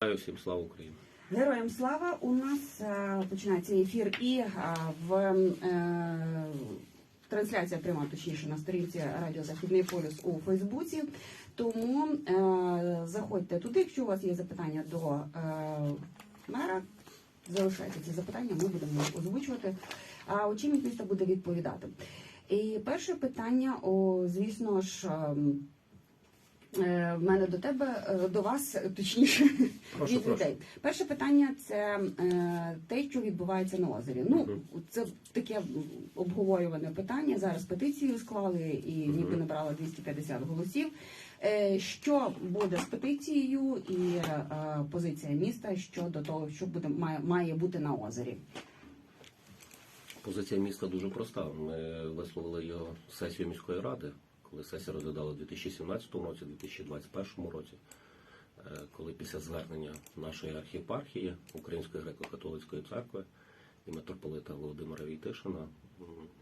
Всім слава Україні. Героям слава! У нас е, починається ефір і е, в е, трансляція пряма, точніше на сторінці Радіо Західний полюс у Фейсбуці. Тому е, заходьте туди, якщо у вас є запитання до е, мера. Залишайте ці запитання, ми будемо озвучувати. А очільник міста буде відповідати. І перше питання, о, звісно ж. Е, В мене до тебе, е, до вас, точніше, Прошу, від прошу. Перше питання це е, те, що відбувається на озері. Ну, Мгм. це таке обговорюване питання. Зараз петицію склали і ніби набрала 250 голосів. Що буде з петицією і позиція міста щодо того, що буде має, має бути на озері? Позиція міста дуже проста. Ми висловили його сесію міської ради, коли сесія розглядала у 2017 році, 2021 році, е, коли після звернення нашої архіпархії Української греко-католицької церкви і митрополита Володимира Війтишина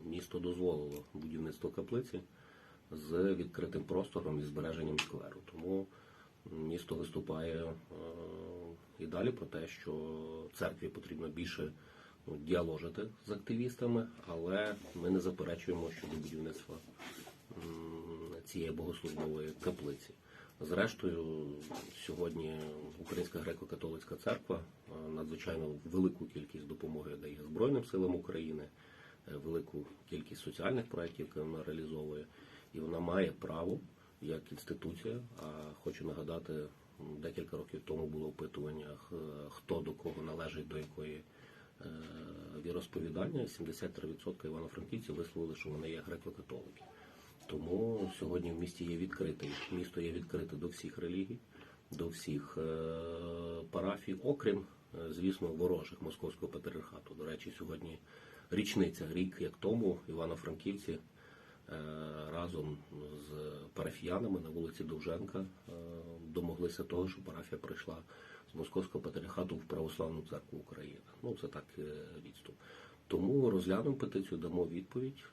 місто дозволило будівництво каплиці з відкритим простором і збереженням скверу. Тому місто виступає е, і далі про те, що церкві потрібно більше ну, діаложити з активістами, але ми не заперечуємо щодо будівництва цієї богослужбової каплиці. Зрештою, сьогодні Українська греко-католицька церква е, надзвичайно велику кількість допомоги дає Збройним силам України, е, велику кількість соціальних проєктів, які вона реалізовує, і вона має право як інституція. А хочу нагадати, декілька років тому було опитування, хто до кого належить до якої е, віросповідання. 73% івано-франківців висловили, що вони є греко-католики. Тому сьогодні в місті є відкритий. Місто є відкрите до всіх релігій, до всіх е, парафій, окрім, е, звісно, ворожих московського патріархату. До речі, сьогодні річниця, рік як тому, івано-франківці е, разом з парафіянами на вулиці Довженка домоглися того, що парафія прийшла з московського патріархату в Православну церкву України. Ну це так відступ. Тому розглянемо петицію, дамо відповідь.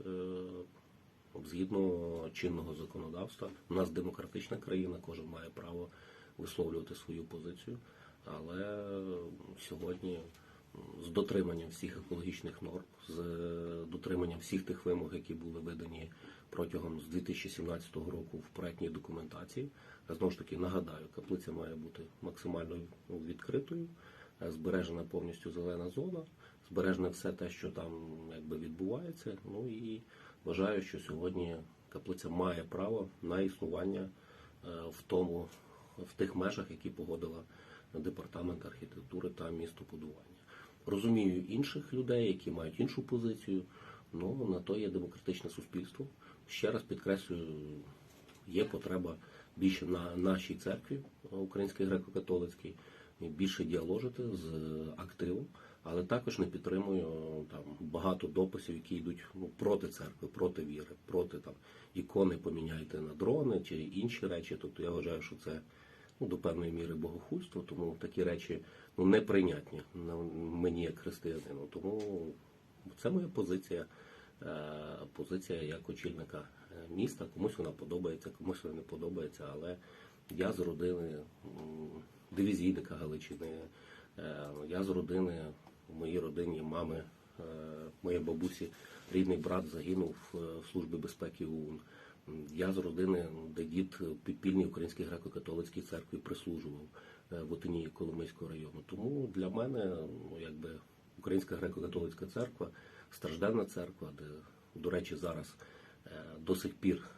Згідно чинного законодавства, у нас демократична країна, кожен має право висловлювати свою позицію, але сьогодні з дотриманням всіх екологічних норм, з дотриманням всіх тих вимог, які були видані протягом з 2017 року в проектній документації. Знову ж таки нагадаю, каплиця має бути максимально відкритою, е, збережена повністю зелена зона, збережене все те, що там якби відбувається. Ну і вважаю, що сьогодні каплиця має право на існування е, в тому, в тих межах, які погодила департамент архітектури та містобудування. Розумію інших людей, які мають іншу позицію. Ну на то є демократичне суспільство. Ще раз підкреслюю, є потреба більше на нашій церкві українській греко-католицькій, більше діаложити з активом, але також не підтримую там багато дописів, які йдуть ну, проти церкви, проти віри, проти там ікони поміняйте на дрони чи інші речі. Тобто я вважаю, що це ну, до певної міри богохульство, тому такі речі ну, неприйнятні на мені як християнину. Тому це моя позиція. е, Позиція як очільника е, міста. Комусь вона подобається, комусь вона не подобається, але я з родини дивізійника Галичини. Е, Я з родини, в моїй родині мами, е, моєї бабусі, рідний брат загинув е, в службі безпеки ОУН. Я з родини, де дід підпільній українській греко-католицькій церкві прислужував е, в Отині Коломийського району. Тому для мене, ну, якби Українська греко-католицька церква, стражденна церква, де, до речі, зараз до сих пір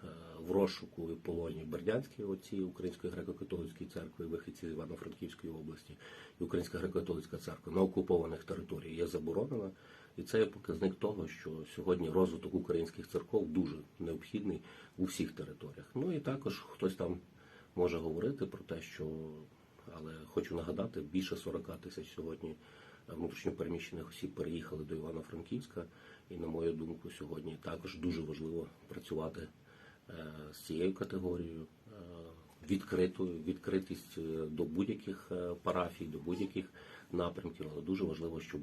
в розшуку і полоні Бердянські отці Української греко-католицької церкви, вихідці з Івано-Франківської області, і Українська греко-католицька церква на окупованих територіях є заборонена. І це є показник того, що сьогодні розвиток українських церков дуже необхідний у всіх територіях. Ну і також хтось там може говорити про те, що але хочу нагадати, більше 40 тисяч сьогодні внутрішньопереміщених осіб переїхали до Івано-Франківська, і на мою думку, сьогодні також дуже важливо працювати з цією категорією, е, відкритою, відкритість е, до будь-яких е, парафій, до будь-яких напрямків, але дуже важливо, щоб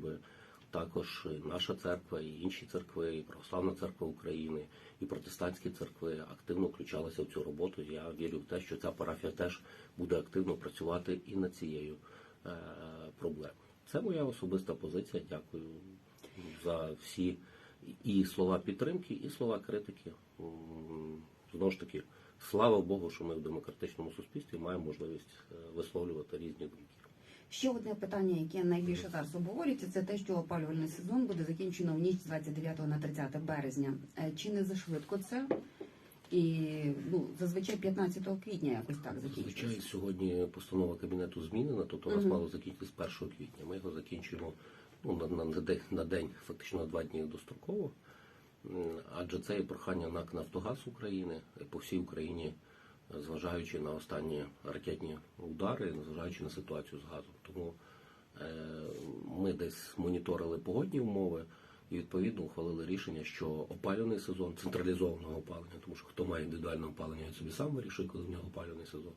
також наша церква, і інші церкви, і Православна церква України, і протестантські церкви активно включалися в цю роботу. Я вірю в те, що ця парафія теж буде активно працювати і над цією е, проблеми. Це моя особиста позиція. Дякую за всі і слова підтримки, і слова критики. Знову ж таки, слава Богу, що ми в демократичному суспільстві маємо можливість е, висловлювати різні думки. Ще одне питання, яке найбільше зараз обговорюється, це те, що опалювальний сезон буде закінчено в ніч з 29 на 30 березня. Е, Чи не зашвидко це? І ну зазвичай 15 квітня якось так закінчується. Звичайно, сьогодні постанова кабінету змінена, тобто у нас мало закінчитися з 1 квітня. Ми його закінчуємо ну, на, день, фактично на два дні достроково. Адже це є прохання НАК Нафтогаз України по всій Україні, зважаючи на останні ракетні удари, зважаючи на ситуацію з газом. Тому е, ми десь моніторили погодні умови і відповідно ухвалили рішення, що опалювальний сезон централізованого опалення, тому що хто має індивідуальне опалення, він собі сам вирішує, коли в нього опалювальний сезон.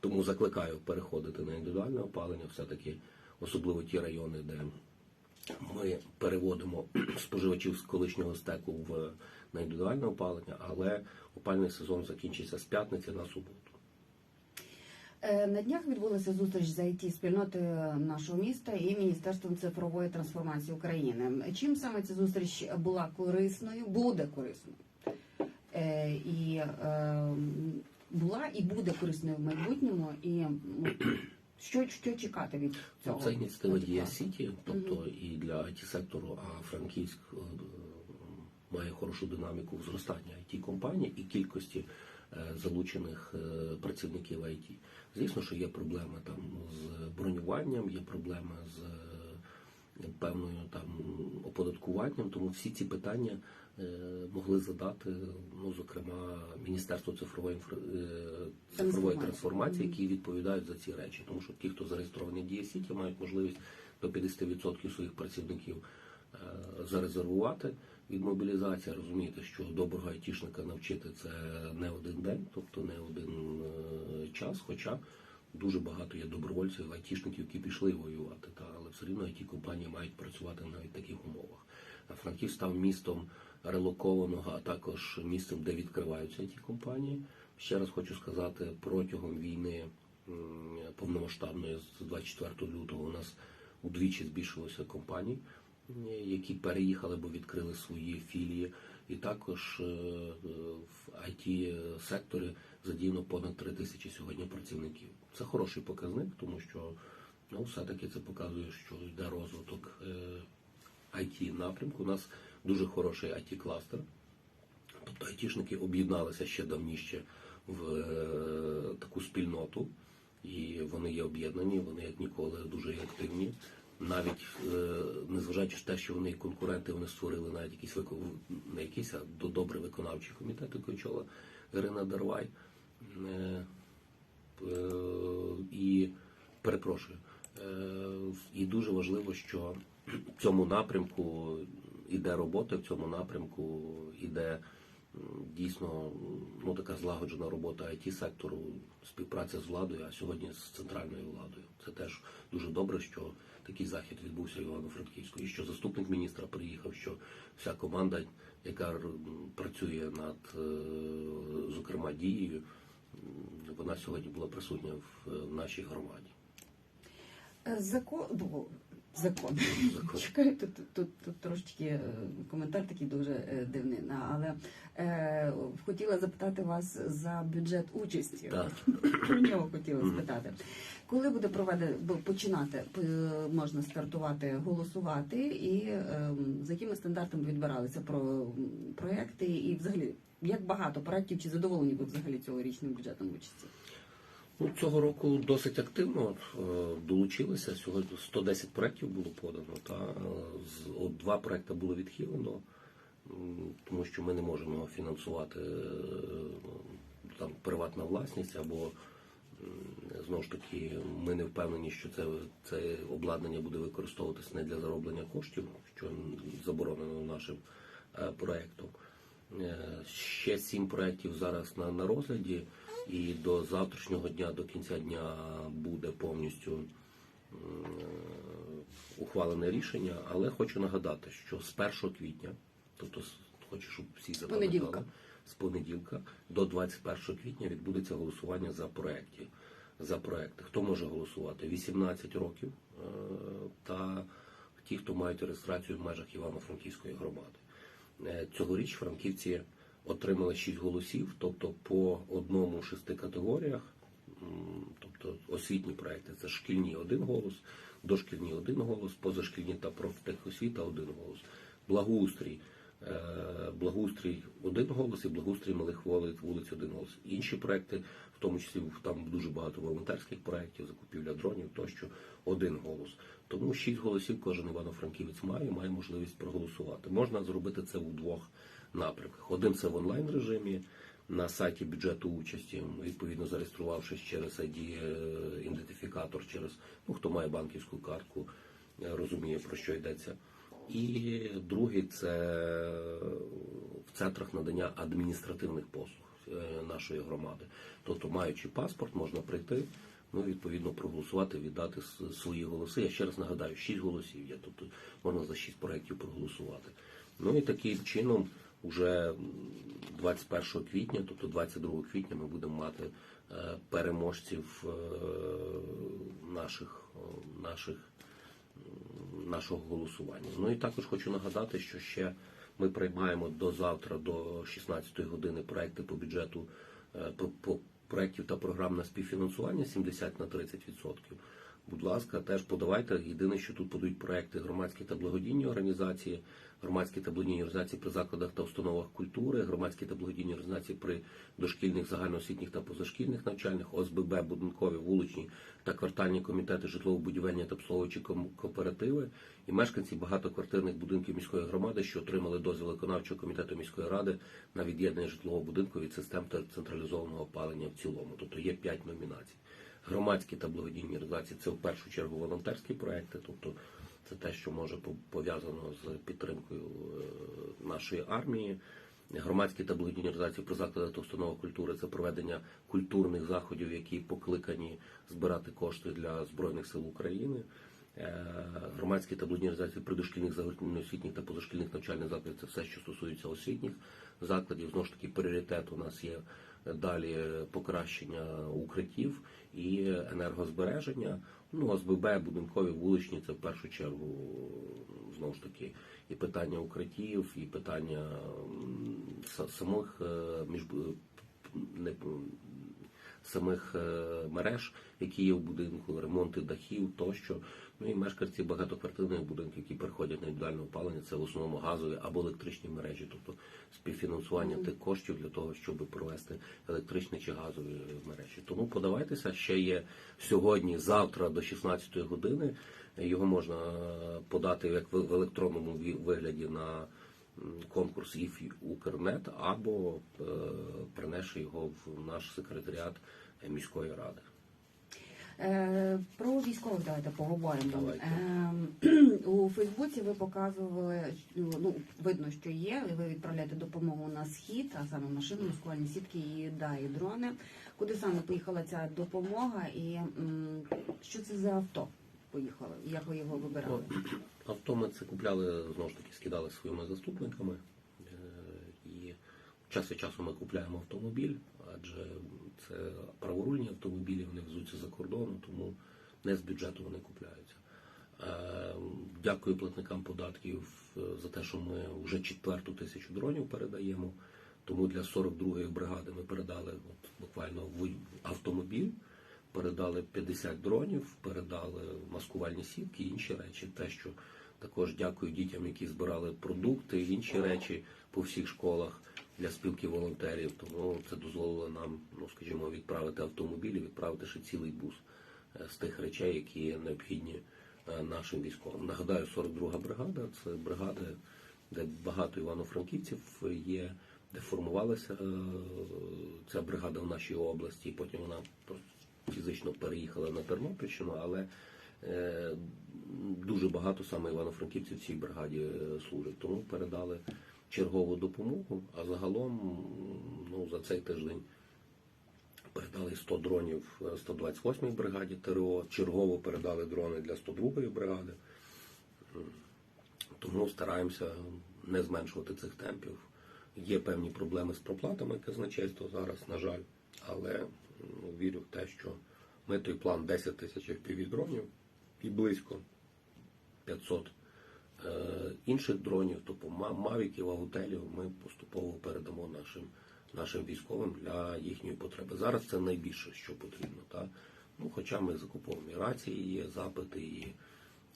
Тому закликаю переходити на індивідуальне опалення, все-таки особливо ті райони, де ми переводимо споживачів з колишнього стеку в на індивідуальне опалення, але опалювальний сезон закінчиться з п'ятниці на суботу. Е, На днях відбулася зустріч з it спільнотою нашого міста і Міністерством цифрової трансформації України. Чим саме ця зустріч була корисною, буде корисною? Е, І е, була і буде корисною в майбутньому. І що, що чекати від цього? Це ініціатива Дія. Сіті, тобто і для it сектору, а Франківськ е, має хорошу динаміку в зростанні it компаній і кількості е, залучених е, працівників IT. Звісно, що є проблеми там з бронюванням, є проблеми з певною там оподаткуванням, тому всі ці питання могли задати, ну зокрема, Міністерство цифрової інфра... е, цифрової Трансформації. які відповідають за ці речі, тому що ті, хто зареєстровані в Дія Сіті, мають можливість до 50% своїх працівників е, зарезервувати від мобілізації. Розумієте, що доброго айтішника навчити це не один день, тобто не один е, час, хоча дуже багато є добровольців, айтішників, які пішли воювати, та але все рівно ті компанії мають працювати навіть в таких умовах. Франків став містом релокованого, а також місцем, де відкриваються ті компанії. Ще раз хочу сказати, протягом війни повномасштабної з 24 лютого у нас удвічі збільшилося компаній, які переїхали або відкрили свої філії. І також е, е, в it секторі задіяно понад 3 тисячі сьогодні працівників. Це хороший показник, тому що ну, все-таки це показує, що йде розвиток it напрямку. У нас дуже хороший it кластер Тобто айтішники об'єдналися ще давніше в е, таку спільноту, і вони є об'єднані, вони як ніколи дуже активні. Навіть е, незважаючи на те, що вони конкуренти, вони створили навіть якісь не якісь, а до добре виконавчий комітет, який очола Ірина Дарвай. Е, і перепрошую. І дуже важливо, що в цьому напрямку іде робота, в цьому напрямку іде дійсно ну, така злагоджена робота it сектору, співпраця з владою, а сьогодні з центральною владою. Це теж дуже добре, що такий захід відбувся в Івано-Франківську, і що заступник міністра приїхав, що вся команда, яка працює над, е, зокрема, дією, вона сьогодні була присутня в, в нашій громаді. Е, Закон, ну, закон. Закон. Чекаю, тут, тут, тут трошечки е, коментар такий дуже е, дивний, на- але е, хотіла запитати вас за бюджет участі. Так. Про нього хотіла спитати. Коли буде проведено починати можна стартувати, голосувати, і е, за якими стандартами відбиралися про проекти, і взагалі як багато проєктів чи задоволені ви взагалі цьогорічним бюджетом участі? Ну, цього року досить активно е, долучилися. Сьогодні 110 проєктів було подано. Та е, от два проекти було відхилено, тому що ми не можемо фінансувати е, там приватна власність або знову ж таки ми не впевнені, що це, це обладнання буде використовуватися не для зароблення коштів, що заборонено нашим проектом. Е, Ще сім проєктів зараз на, на розгляді, і до завтрашнього дня, до кінця дня буде повністю е, ухвалене рішення. Але хочу нагадати, що з 1 квітня, тобто хочу, щоб всі запам'ятали, з понеділка до 21 квітня відбудеться голосування за проєктів. за проекти. Хто може голосувати? 18 років е, та ті, хто мають реєстрацію в межах Івано-Франківської громади. Е, Цьогоріч франківці отримали 6 голосів, тобто по одному шести категоріях. Тобто освітні проекти це шкільні один голос, дошкільні один голос, позашкільні та профтехосвіта один голос, благоустрій. е, Благоустрій один голос і благоустрій малих вулиць один голос. Інші проекти, в тому числі там дуже багато волонтерських проєктів, закупівля дронів тощо один голос. Тому шість голосів кожен івано-франківець має, має можливість проголосувати. Можна зробити це у двох напрямках. Один це в онлайн режимі на сайті бюджету участі, відповідно зареєструвавшись через ID ідентифікатор, через ну хто має банківську картку, е, розуміє про що йдеться. І другий це в центрах надання адміністративних послуг е, нашої громади. Тобто, маючи паспорт, можна прийти, ну відповідно проголосувати, віддати свої голоси. Я ще раз нагадаю, 6 голосів є, тобто можна за 6 проєктів проголосувати. Ну і таким чином, уже м, 21 квітня, тобто 22 квітня, ми будемо мати е, переможців е, наших, наших нашого голосування. Ну і також хочу нагадати, що ще ми приймаємо до завтра, до 16 години, проекти по бюджету е, по, по проєктів та програм на співфінансування 70 на 30%. Будь ласка, теж подавайте. Єдине, що тут подають проекти громадські та благодійні організації, громадські та благодійні організації при закладах та установах культури, громадські та благодійні організації при дошкільних, загальноосвітніх та позашкільних навчальних, ОСББ, будинкові, вуличні та квартальні комітети, житлово-будівельні та обслуговуючі кооперативи і мешканці багатоквартирних будинків міської громади, що отримали дозвіл виконавчого комітету міської ради на від'єднання житлового будинку від систем та централізованого опалення в цілому. Тобто є п'ять номінацій. Громадські та благодійні організації це в першу чергу волонтерські проекти, тобто це те, що може пов'язано з підтримкою е, нашої армії. Громадські та благодійні організації при закладах та установах культури це проведення культурних заходів, які покликані збирати кошти для Збройних сил України. Е, Громадські та благодійні організації при дошкільних загальноосвітніх та позашкільних навчальних закладів це все, що стосується освітніх закладів. Знову ж таки, пріоритет у нас є далі покращення укриттів і енергозбереження. Ну, ОСББ, будинкові, вуличні це в першу чергу знову ж таки і питання укриттів, і питання самих е, між не самих е, мереж, які є в будинку, ремонти дахів тощо. Ну і мешканці багатоквартирних будинків, які переходять на індивідуальне опалення, це в основному газові або електричні мережі, тобто співфінансування тих коштів для того, щоб провести електричні чи газові мережі. Тому подавайтеся, ще є сьогодні, завтра до 16 години. Його можна подати як в електронному вигляді на конкурс «ІФ Укрнет або е, принесши його в наш секретаріат міської ради. Е, Про військових давайте поговоримо. Давайте. Е, У Фейсбуці ви показували, ну видно, що є. Ви відправляєте допомогу на схід, а саме машини, маскувальні сітки і да, і дрони. Куди саме поїхала ця допомога, і що це за авто поїхало? Як ви його вибирали? Авто ми це купляли, знову ж таки, скидали своїми заступниками. Е, І час від часу ми купляємо автомобіль, адже це праворульні автомобілі, вони везуться за кордону, тому не з бюджету вони купляються. Е, Дякую платникам податків е, за те, що ми вже четверту тисячу дронів передаємо. Тому для 42-ї бригади ми передали от, буквально автомобіль, передали 50 дронів, передали маскувальні сітки і інші речі. Те, що також дякую дітям, які збирали продукти, інші речі по всіх школах для спілки волонтерів. Тому це дозволило нам, ну скажімо, відправити автомобіль і відправити ще цілий бус е, з тих речей, які необхідні е, нашим військовим. Нагадаю, 42-га бригада це бригада, де багато івано-франківців є, де формувалася е, ця бригада в нашій області. Потім вона просто фізично переїхала на Тернопільщину, але е, дуже багато саме івано-франківців в цій бригаді е, служать. Тому передали чергову допомогу. А загалом ну, за цей тиждень передали 100 дронів 128-й бригаді ТРО, чергово передали дрони для 102-ї бригади. Тому стараємося не зменшувати цих темпів. Є певні проблеми з проплатами казначейства зараз, на жаль, але ну, вірю в те, що Ми той план 10 тисяч FPV-дронів і близько 500 е, інших дронів, тобто мавіків, агутелів, ми поступово передамо нашим, нашим військовим для їхньої потреби. Зараз це найбільше, що потрібно. Та? Ну, хоча ми закуповуємо і рації, є запити, і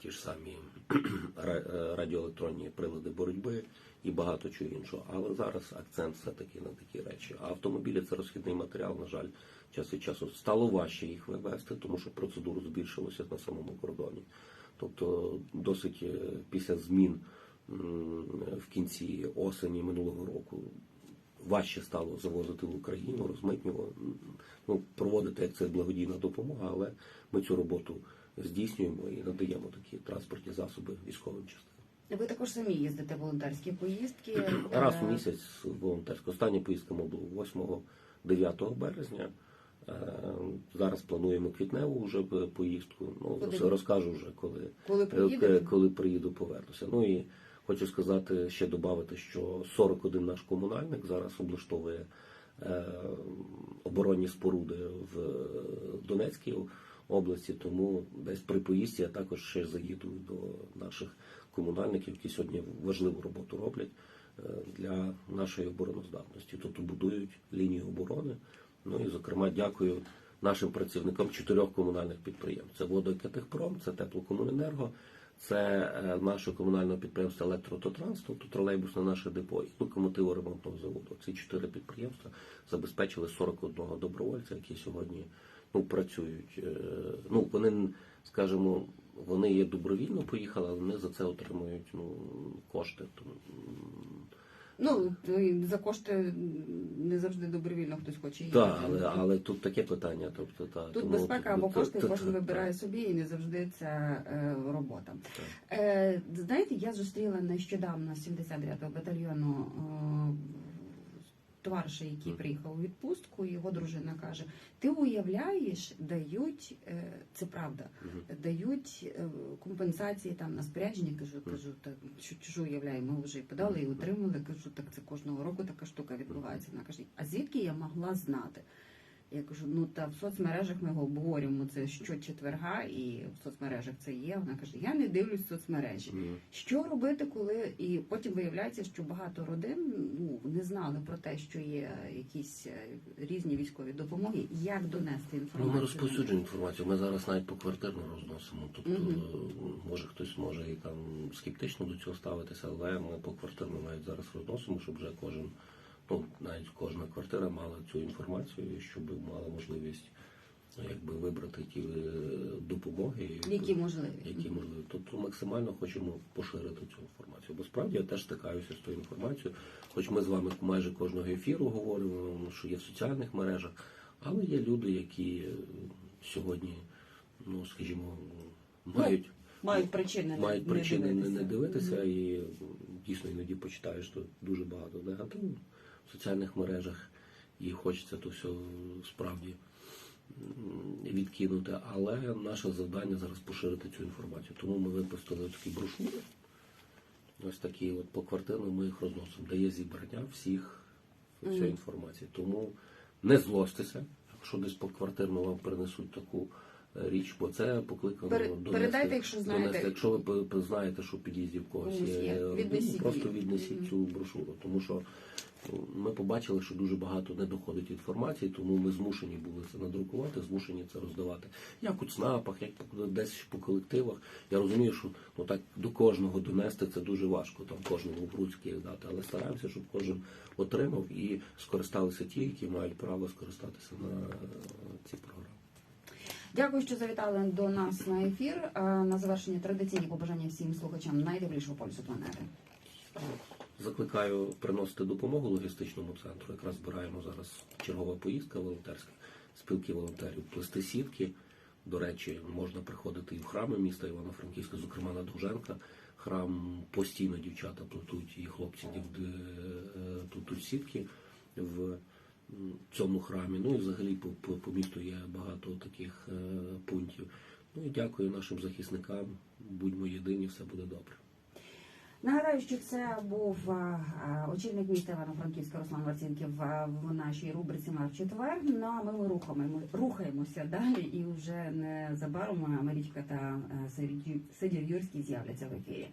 ті ж самі е, радіоелектронні прилади боротьби і багато чого іншого. Але зараз акцент все-таки на такі речі. А автомобілі це розхідний матеріал, на жаль, час від часу стало важче їх вивезти, тому що процедур збільшилося на самому кордоні. Тобто досить е, після змін в кінці осені минулого року важче стало завозити в Україну, розмитнювати, ну, проводити як це благодійна допомога, але ми цю роботу здійснюємо і надаємо такі транспортні засоби військовим частинам. Ви також самі їздите в волонтерські поїздки. Раз Е, у місяць волонтерська. Остання поїздка була 8-9 березня. Е, Зараз плануємо квітневу вже поїздку. Ну, Куди? розкажу вже, коли Коли Е, коли приїду, повернуся. Ну і хочу сказати, ще додати, що 41 наш комунальник зараз облаштовує е, оборонні споруди в Донецькій області, тому десь при поїздці я також ще заїду до наших комунальників, які сьогодні важливу роботу роблять е, для нашої обороноздатності. Тобто будують лінію оборони. Ну і зокрема дякую нашим працівникам чотирьох комунальних підприємств. Це водокатехпром, це теплокомуненерго, це е, наше комунальне підприємство Електрототранс, тобто тролейбусне наше депо і локомотиво ремонтного заводу. Ці чотири підприємства забезпечили 41 добровольця, які сьогодні ну, працюють. Е, Ну, вони, скажімо, вони є добровільно поїхали, але вони за це отримують ну, кошти. Ну, за кошти не завжди добровільно хтось хоче їхати. Так, але, але тут таке питання. Тобто, та, Тут тому- безпека або кошти та- кожен та- вибирає собі і не завжди це е, робота. Е, знаєте, я зустріла нещодавно з 79-го батальйону е, товариша, який приїхав у відпустку, його дружина каже: Ти уявляєш, дають е, це правда, дають е, компенсації там на спорядження. Кажу, кажу, так що, що уявляю, ми вже і подали і отримали. Кажу, так це кожного року така штука відбувається. Вона каже, а звідки я могла знати? Я кажу, ну та в соцмережах ми обговорюємо це щочетверга, і в соцмережах це є. Вона каже: Я не дивлюсь соцмережі. Мгм. Що робити, коли і потім виявляється, що багато родин ну не знали про те, що є якісь е, різні військові допомоги. Як донести Ну, інформацію? ми розповсюджуємо інформацію. Ми зараз навіть поквартирно розносимо. Тобто, Мгм. може хтось може і там скептично до цього ставитися, але ми поквартирно навіть зараз розносимо, щоб вже кожен, ну навіть кожна квартира мала цю інформацію, щоб мала можливість ну, якби вибрати ті е, допомоги, Які можливі? які можливі. Тобто максимально хочемо поширити цю інформацію. Бо справді я теж стикаюся з тою інформацією. Хоч ми з вами майже кожного ефіру говоримо, що є в соціальних мережах, але є люди, які сьогодні, ну скажімо, мають. Мають причини мають не причини не, дивитися. не дивитися, і дійсно іноді почитаєш тут дуже багато негативу в соціальних мережах, і хочеться то все справді відкинути. Але наше завдання зараз поширити цю інформацію. Тому ми випустили такі брошури. Ось такі от по квартирам ми їх розносимо, де є зібрання всіх всієї Мгм. інформації. Тому не злостися, якщо десь по квартирну вам принесуть таку е, річ, бо це покликано Пере- донести, передайте, якщо знаєте. донести. Якщо ви знаєте, що в під'їзді в когось є, ну, Віднесіть просто її. віднесіть Мгм. цю брошуру, тому що ну, ми побачили, що дуже багато не доходить інформації, тому ми змушені були це надрукувати, змушені це роздавати. Як у ЦНАПах, як десь по колективах. Я розумію, що ну так до кожного донести це дуже важко, там кожному в руцьки дати, але стараємося, щоб кожен отримав і скористалися ті, які мають право скористатися на е, ці програми. Дякую, що завітали до нас на ефір. Е, На завершення традиційні побажання всім слухачам найтеплішого полюсу планети. Закликаю приносити допомогу логістичному центру. Якраз збираємо зараз чергова поїздка волонтерська, спілки волонтерів, плести сітки. До речі, можна приходити і в храми міста Івано-Франківська, зокрема на Довженка. Храм постійно дівчата плетуть і хлопці е, плетуть сітки в цьому храмі. Ну і взагалі по, по, по місту є багато таких е, пунктів. Ну і дякую нашим захисникам. Будьмо єдині, все буде добре. Нагадаю, що це був очільник міста Івано-Франківська Руслан Марцінків в нашій рубриці «Мав четвер. Ну а ми, рухаємо, рухаємося далі, і вже незабаром Марічка та Сидір Юрський з'являться в ефірі.